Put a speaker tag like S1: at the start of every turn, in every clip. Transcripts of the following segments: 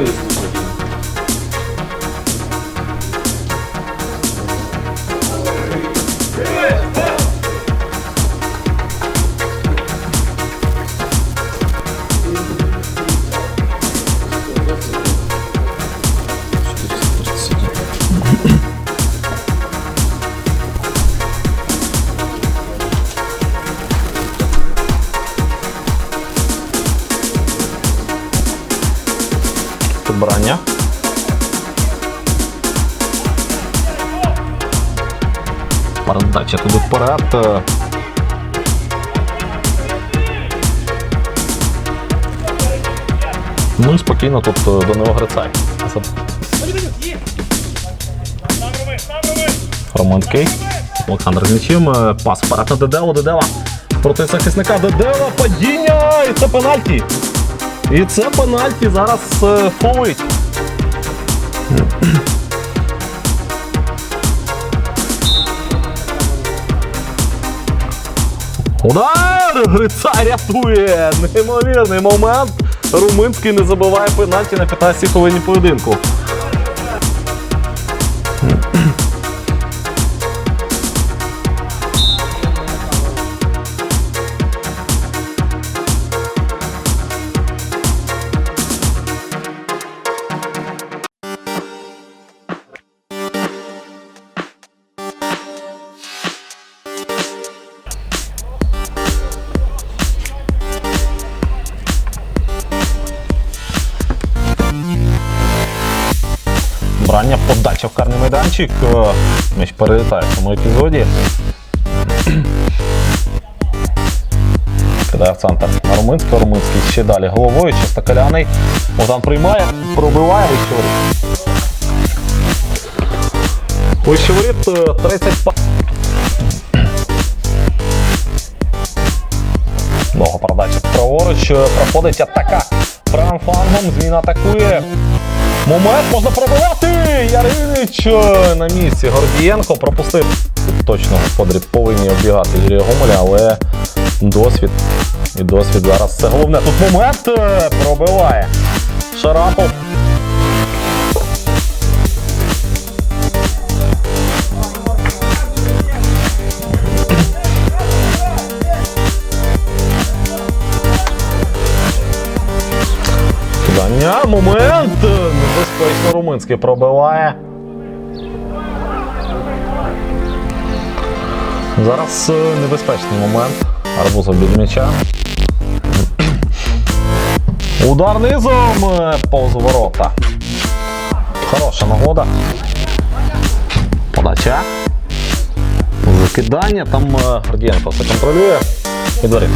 S1: відповісти. Підбирання. Передача туди вперед. Ну і спокійно тут е, нього Грицай. За- Романський. Олександр з м'ячем. Пас вперед на Дедело. Дедела проти захисника. Дедела падіння! І це пенальті. І це пенальті зараз е, фолить. Удар! Грицай рятує! Неймовірний момент. Руминський не забиває пенальті на 15-й хвилині поєдинку. Брання подача в карний майданчик. Е, М'яч перелітає в цьому епізоді. Кидає в центр на Руминського. Руминський ще далі головою. Чистоколяний. Богдан приймає, пробиває вище воріт. Вище воріт е, 30 па. Довга передача праворуч. е, Проходить атака. Правим флангом. Зміна атакує. Момент можна пробивати! Е, на місці. Гордієнко пропустив. Точно господарі повинні оббігати Юрія Гомеля, але досвід. І досвід зараз це головне. Тут момент е, пробиває. Шарапов. Момент! Небезпечно румунський пробиває. Зараз е, небезпечний момент. Арбузов від м'яча. Удар низом е, повз ворота. Хороша нагода. Подача. Закидання. Там е, Гордієнко все контролює.
S2: Ты делал!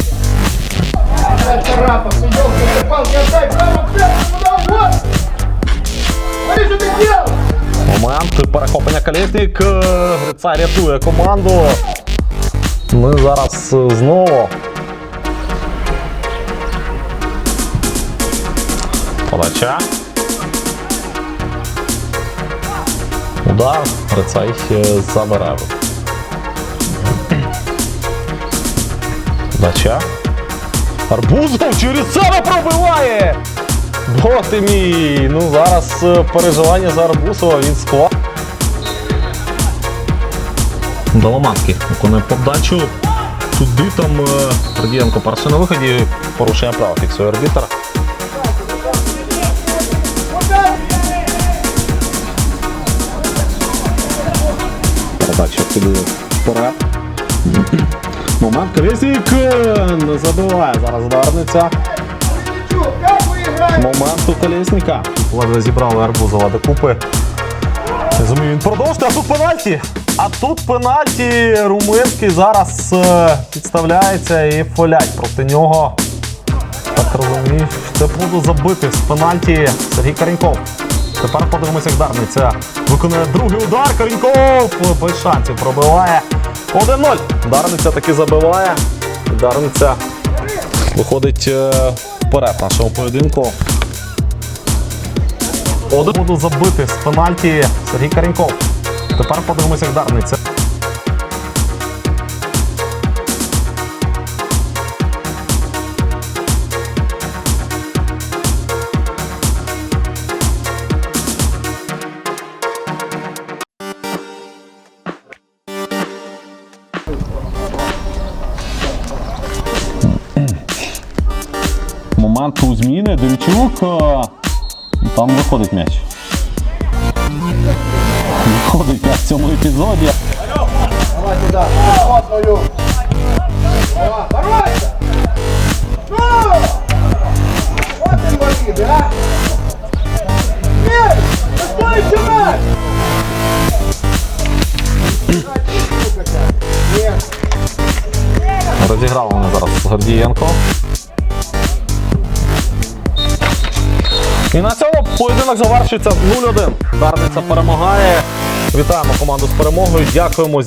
S1: Момент перехоплення колісник. е, рятує команду. Ми зараз е, знову. Подача. Удар. Грицай е, забирає. Подача. Арбузов через себе пробиває! Бо ти мій! Ну зараз е, переживання за Арбусова він склад. Доломанський виконує подачу. Туди там е, Радієнко перший на виході. Порушення права фіксує арбітр. Передача піде вперед. Момент Колєснік не забиває зараз
S2: как вы играете?
S1: Колесника. Ледве зібрали Арбузова до Розумію, він продовжує, а тут пенальті. А тут пенальті румунський зараз е, підставляється і фолять проти нього. Так розумію, це буде забити з пенальті Сергій Каріньков. Тепер подивимося, як Дарниця виконує другий удар. Каріньков без шансів пробиває. 1-0. Дарниця таки забиває. Дарниця виходить е, вперед нашого поєдинку. Один буду забити з пенальті Сергій Кареньков. Тепер подивимося, як. Момент у зміни Демчук. Е, там виходить м'яч. Виходить м'яч в цьому епізоді.
S2: Давай. Вот твою. Давай, боройся. Ну! Вот инвалиды, а! Нет! Чувак? Нет.
S1: Розіграв вони зараз Гордієнко. І на цьому поєдинок завершується 0-1. Дарниця перемагає. Вітаємо команду з перемогою. Дякуємо.